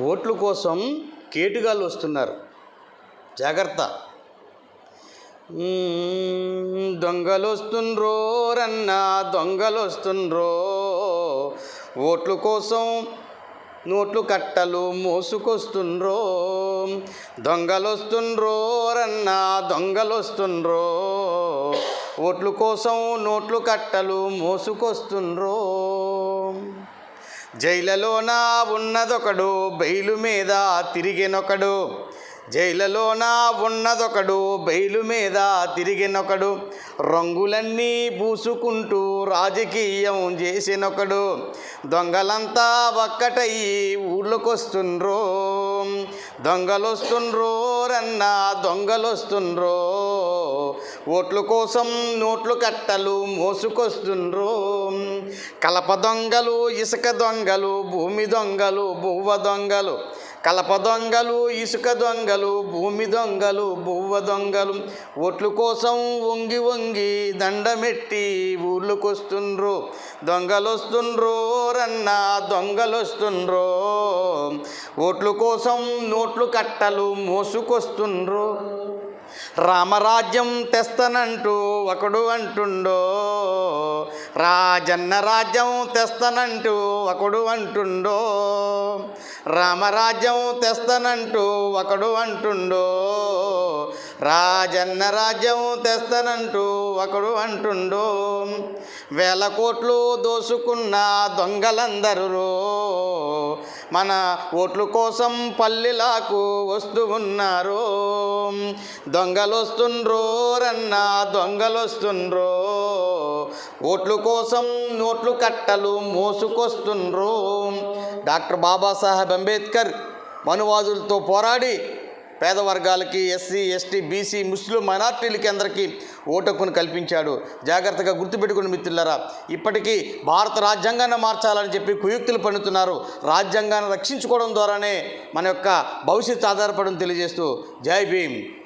ఓట్ల కోసం కేటుగాళ్ళు వస్తున్నారు. జాగ్రత్త. దొంగలు వస్తుండ్రో రన్నా దొంగలు వస్తుండ్రో ఓట్ల కోసం నోట్లు కట్టలు మోసుకొస్తుండ్రో. దొంగలు వస్తుండ్రో రన్నా దొంగలు వస్తుండ్రో ఓట్ల కోసం నోట్లు కట్టలు మోసుకొస్తుండ్రో. జైలలోన ఉన్నదొకడు బెయిలు మీద తిరిగినొకడు. జైలలోన ఉన్నదొకడు బెయిలు మీద తిరిగినొకడు. రంగులన్నీ పూసుకుంటూ రాజకీయం చేసినొకడు. దొంగలంతా ఒక్కటయ్యి ఊళ్ళకొస్తుండ్రో దొంగలొస్తుండ్రోరన్నా దొంగలొస్తుండ్రో. ఓట్ల కోసం నోట్లు కట్టలు మోసుకొస్తుండ్రు. కలప దొంగలు ఇసుక దొంగలు భూమి దొంగలు బువ్వ దొంగలు. కలప దొంగలు ఇసుక దొంగలు భూమి దొంగలు బువ్వ దొంగలు. ఓట్ల కోసం వంగి వంగి దండమెట్టి ఊళ్ళకొస్తుండ్రు దొంగలొస్తుండ్రో రన్నా దొంగలొస్తుండ్రో. ఓట్ల కోసం నోట్లు కట్టలు మోసుకొస్తుండ్రు. రామరాజ్యం తెస్తానంటూ ఒకడు అంటుండో రాజన్న రాజ్యం తెస్తానంటూ ఒకడు అంటుండో రామరాజ్యం తెస్తానంటూ ఒకడు అంటుండో రాజన్న రాజ్యం తెస్తానంటూ ఒకడు అంటుండో. వేల కోట్లు దోసుకున్న దొంగలందరూ మన ఓట్ల కోసం పల్లెలాకు వస్తూ ఉన్నారు. దొంగలు వస్తుండ్రో రన్నా దొంగలు వస్తుండ్రో ఓట్లు కోసం నోట్లు కట్టలు మోసుకొస్తుండ్రు. డాక్టర్ బాబాసాహెబ్ అంబేద్కర్ మనువాదులతో పోరాడి పేద వర్గాలకి ఎస్సీ ఎస్టీ బీసీ ముస్లిం మైనార్టీలకి అందరికీ ఓటక్కును కల్పించాడు. జాగ్రత్తగా గుర్తుపెట్టుకుని మిత్రులరా. ఇప్పటికీ భారత రాజ్యాంగాన్ని మార్చాలని చెప్పి కుయుక్తులు పన్నుతున్నారు రాజ్యాంగాన్ని రక్షించుకోవడం ద్వారానే మన యొక్క భవిష్యత్తు ఆధారపడని తెలియజేస్తూ జై భీమ్.